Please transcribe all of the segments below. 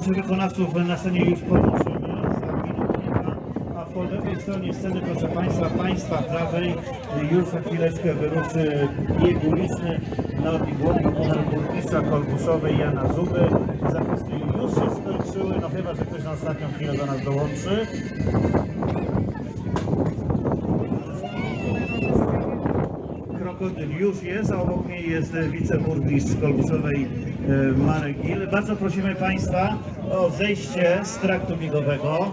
naszych wykonawców na scenie już minutę, A po lewej stronie sceny, proszę Państwa, Państwa prawej już za chwileczkę wyruszy bieg uliczny na odbiegłowi burmistrza Kolbuszowej Jana Zuby. Zapisy już się skończyły, no chyba, że ktoś na ostatnią chwilę do nas dołączy. Już jest, a obok mnie jest wiceburmistrz Kolbuszowej e, Marek Gil. Bardzo prosimy Państwa o zejście z traktu biegowego.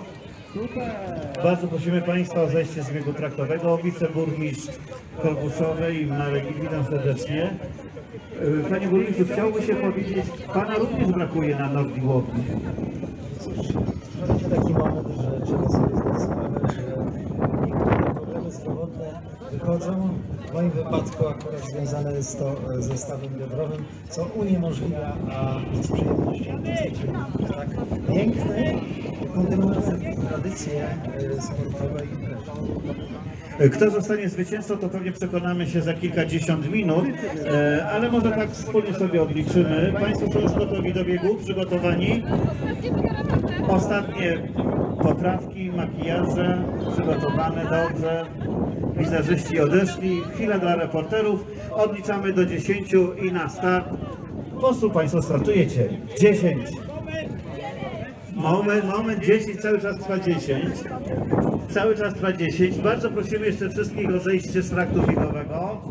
Bardzo prosimy Państwa o zejście z biegu traktowego. Wiceburmistrz Kolbuszowej Marek Gil, witam serdecznie. E, Panie burmistrzu, chciałby się powiedzieć, Pana również brakuje na Nordiłowi. Mamy taki moment, że trzeba sobie zdać wychodzą. W moim wypadku akurat związane jest to e, ze stawem biodrowym, co uniemożliwia, a z przyjemnością jesteśmy tak piękne, kontynuujące tradycje e, sportowej Kto zostanie zwycięzcą, to pewnie przekonamy się za kilkadziesiąt minut, e, ale może tak wspólnie sobie odliczymy. Państwo są już gotowi do biegu, przygotowani? Ostatnie poprawki, makijaże przygotowane dobrze. Wizerzyści odeszli. Chwila dla reporterów. Odliczamy do 10 i na start. Po prostu Państwo startujecie. 10. Moment, moment, 10, cały czas trwa 10. Cały czas trwa 10. Bardzo prosimy jeszcze wszystkich o zejście z traktu biegowego.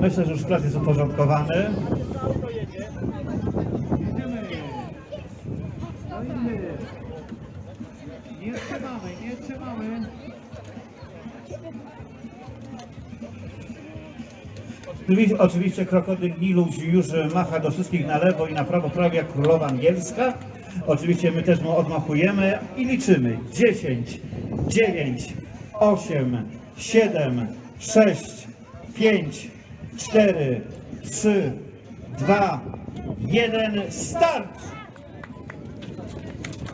Myślę, że już plac jest uporządkowany. Oczywiście- krokodyl Niluś już macha do wszystkich na lewo i na prawo, prawie jak królowa angielska. Oczywiście my też mu odmachujemy i liczymy. 10, 9, 8, 7, 6, 5, 4, 3, 2, 1, start!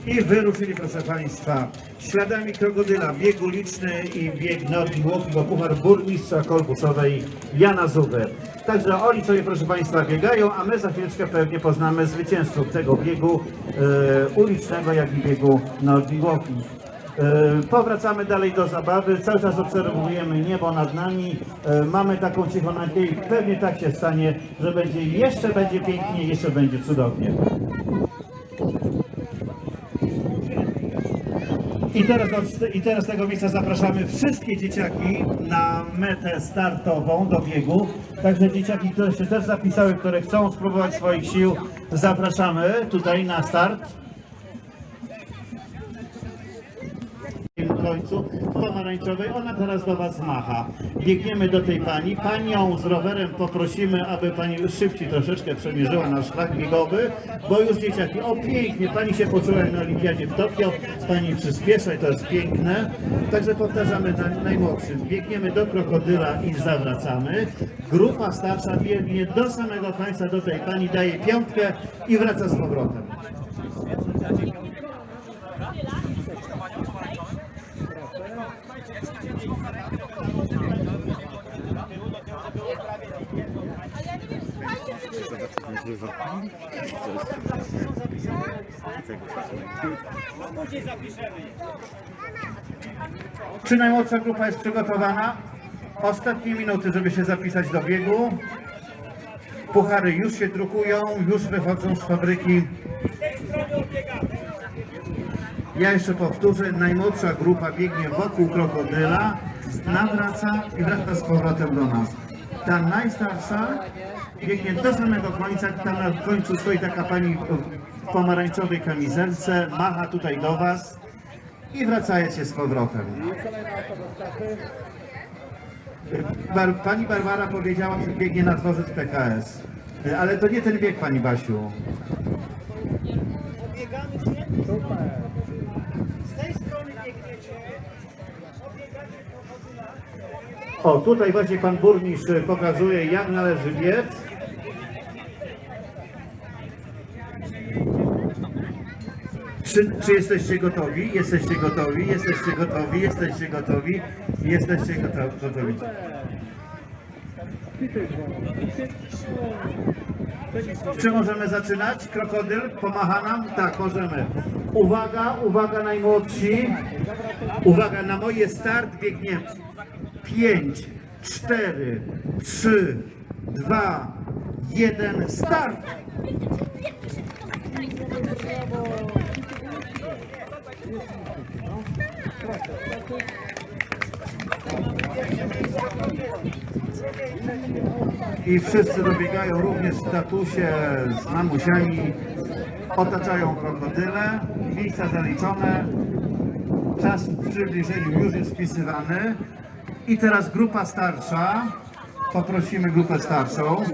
I wyruszyli, proszę Państwa, śladami krokodyla, bieg uliczny i bieg Nordic Walking o puchar burmistrza Kolbuszowej Jana Zuby. Także oni sobie, proszę Państwa, biegają, a my za chwileczkę pewnie poznamy zwycięzców tego biegu e, ulicznego, jak i biegu Walking. E, Powracamy dalej do zabawy, cały czas obserwujemy niebo nad nami, e, mamy taką cichą nadzieję, pewnie tak się stanie, że będzie jeszcze będzie pięknie, jeszcze będzie cudownie. I teraz, I teraz z tego miejsca zapraszamy wszystkie dzieciaki na metę startową do biegu. Także dzieciaki, które się też zapisały, które chcą spróbować swoich sił, zapraszamy tutaj na start. Końcu pomarańczowej, ona teraz do Was macha. Biegniemy do tej pani. Panią z rowerem poprosimy, aby pani szybciej troszeczkę przemierzyła nasz szlak biegowy, bo już dzieciaki, o pięknie, pani się poczuła na olimpiadzie w Tokio, pani przyspiesza i to jest piękne. Także powtarzamy na najmłodszym. Biegniemy do krokodyla i zawracamy. Grupa starsza biegnie do samego końca do tej pani, daje piątkę i wraca z powrotem. Czy najmłodsza grupa jest przygotowana? Ostatnie minuty, żeby się zapisać do biegu. Puchary już się drukują, już wychodzą z fabryki. Ja jeszcze powtórzę, najmłodsza grupa biegnie wokół krokodyla, nawraca i wraca z powrotem do nas. Ta najstarsza biegnie do samego końca, tam na końcu stoi taka pani w pomarańczowej kamizelce, macha tutaj do was i wracajcie z powrotem. Bar, pani Barbara powiedziała, że biegnie na dworzec PKS. Ale to nie ten bieg, pani Basiu. Obiegamy. Z tej strony biegniecie. Obiegacie. O, tutaj właśnie pan burmistrz pokazuje, jak należy biec. Czy, czy jesteście gotowi? Jesteście gotowi? Jesteście gotowi? Jesteście gotowi? Jesteście goto- gotowi? Czy możemy zaczynać? Krokodyl pomacha nam? Tak, możemy. Uwaga, uwaga najmłodsi. Uwaga, na moje start biegnie 5, 4, 3, 2, 1, start! I wszyscy dobiegają również w statusie z mamusiami, otaczają krokodyle, miejsca zaliczone, czas w przybliżeniu już jest wpisywany. I teraz grupa starsza, poprosimy grupę starszą,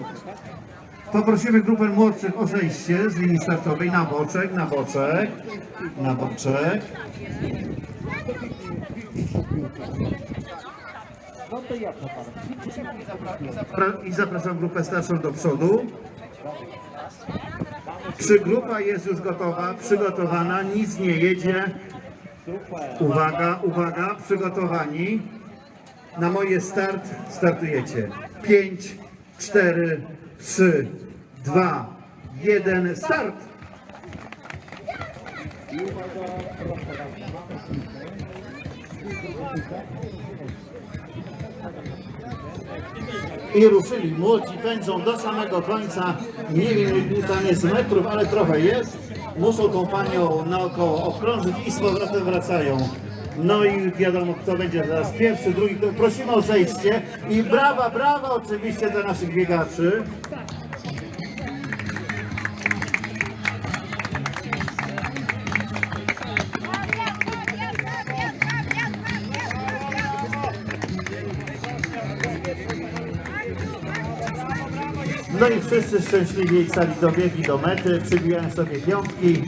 poprosimy grupę młodszych o zejście z linii startowej na boczek, na boczek, na boczek. I zapraszam grupę starszą do przodu. Czy grupa jest już gotowa, przygotowana, nic nie jedzie? Uwaga, uwaga, przygotowani. Na moje start startujecie. 5, 4, 3, 2, 1, start! I ruszyli młodzi, pędzą do samego końca. Nie wiem, ile tam jest metrów, ale trochę jest. Muszą tą panią naokoło okrążyć i z powrotem wracają. No i wiadomo, kto będzie teraz pierwszy, drugi. Prosimy o zejście i brawa, brawa oczywiście dla naszych biegaczy. No i wszyscy szczęśliwie stali do biegi do mety, przybijają sobie piątki.